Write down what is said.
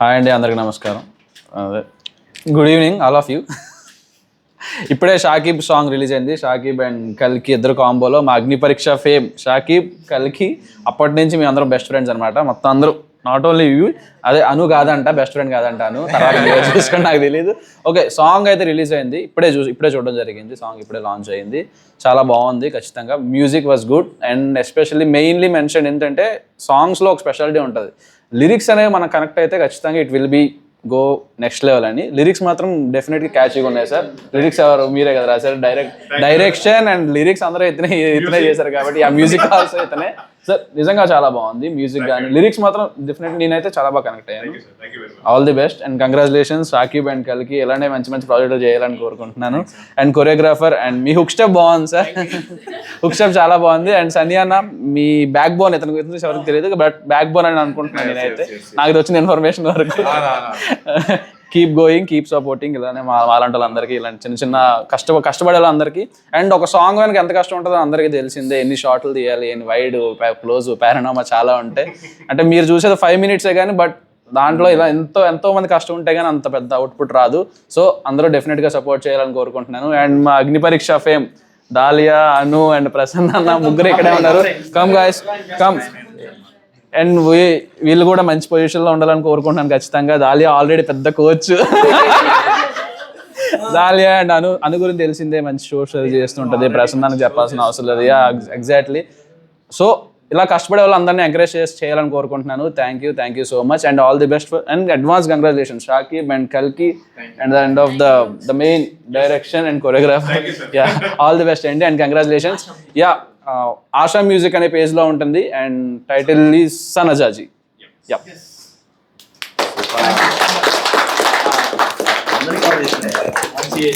Hi అండి అందరికి నమస్కారం. అదే good evening all of you. ఇప్పుడే షాకీబ్ సాంగ్ రిలీజ్ అయింది. షాకీబ్ అండ్ కల్కి ఇద్దరు కాంబోలో మా అగ్ని పరీక్ష ఫేమ్. షాకీబ్ కల్కి అప్పటి నుంచి మేము అందరం బెస్ట్ ఫ్రెండ్స్ అనమాట మొత్తం అందరూ నాట్ ఓన్లీ యూ అదే అను కాదంట బెస్ట్ ఫ్రెండ్ కాదంట అను. తర్వాత చూసుకొని నాకు తెలియదు ఓకే సాంగ్ అయితే రిలీజ్ అయింది. ఇప్పుడే చూ ఇప్పుడే చూడడం జరిగింది. సాంగ్ ఇప్పుడే లాంచ్ అయింది. చాలా బాగుంది ఖచ్చితంగా. Music was good and especially mainly mention ఏంటంటే సాంగ్స్లో ఒక స్పెషాలిటీ ఉంటుంది. లిరిక్స్ అనేవి మనకు కనెక్ట్ అయితే ఖచ్చితంగా it will be go next level అని లిరిక్స్ మాత్రం డెఫినెట్గా క్యాచ్గా ఉన్నాయి సార్. లిరిక్స్ ఎవరు? మీరే కదా రాశారు. డైరెక్ట్ డైరెక్షన్ అండ్ లిరిక్స్ అందరూ ఇతనే ఇతనే చేశారు కాబట్టి ఆ మ్యూజిక్ ఆల్సో ఇతనే. సార్ నిజంగా చాలా బాగుంది. మ్యూజిక్ కానీ లిరిక్స్ మాత్రం డెఫినెట్ నేనైతే చాలా బాగా కనెక్ట్ అయ్యాను. All the best and congratulations Sakib and కలికి ఇలానే మంచి మంచి ప్రాజెక్టులు చేయాలని కోరుకుంటున్నాను. అండ్ కొరియోగ్రాఫర్ అండ్ మీ హుక్ స్టెప్ బాగుంది సార్ హుక్ స్టెప్ చాలా బాగుంది. అండ్ సన్నీ అన్న మీ బ్యాక్ బోన్ ఇతని గురించి ఎవరికి తెలియదు బట్ బ్యాక్ బోన్ అని అనుకుంటున్నాను నేనైతే. నాకు వచ్చిన ఇన్ఫర్మేషన్ వరకు. కీప్ గోయింగ్ కీప్ సపోర్టింగ్ ఇలానే మా అలాంటి వాళ్ళందరికీ ఇలాంటి చిన్న చిన్న కష్ట కష్టపడే వాళ్ళందరికీ అండ్ ఒక సాంగ్ వెనక ఎంత కష్టం ఉంటుందో అందరికీ తెలిసిందే ఎన్ని షార్ట్లు తీయాలి ఎన్ని వైడ్ క్లోజ్ పారనామా చాలా ఉంటాయి అంటే మీరు చూసేది ఫైవ్ మినిట్సే కానీ బట్ దాంట్లో ఇలా ఎంతో ఎంతో మంది కష్టం ఉంటే కానీ అంత పెద్ద అవుట్పుట్ రాదు. సో అందరూ డెఫినెట్గా సపోర్ట్ చేయాలని కోరుకుంటున్నాను. అండ్ మా అగ్ని పరీక్ష ఫేమ్ దాలియా అను అండ్ ప్రసన్న అన్న ముగ్గురు ఇక్కడే ఉన్నారు. కమ్ గాయస్ కమ్ అండ్ వీళ్ళు కూడా మంచి పొజిషన్లో ఉండాలని కోరుకుంటున్నాను ఖచ్చితంగా. దాలియా ఆల్రెడీ పెద్ద coach dahlia and Anu Anu గురించి తెలిసిందే మంచి షోస్ చేస్తుంటుంది ప్రసన్నానికి చెప్పాల్సిన అవసరం లేదు. యా ఎగ్జాక్ట్లీ సో ఇలా కష్టపడే వాళ్ళందరినీ ఎంకరేజ్ చేసి చేయాలని కోరుకుంటున్నాను. Thank you thank you so much and all the best and advance congratulation Shakib and కల్కి and the end of the the main direction and choreographer yeah all the best అండి and congratulations yeah Asha music అనే పేజ్లో ఉంటుంది and title ఈ సనజాజీ. Yeah. మంచి.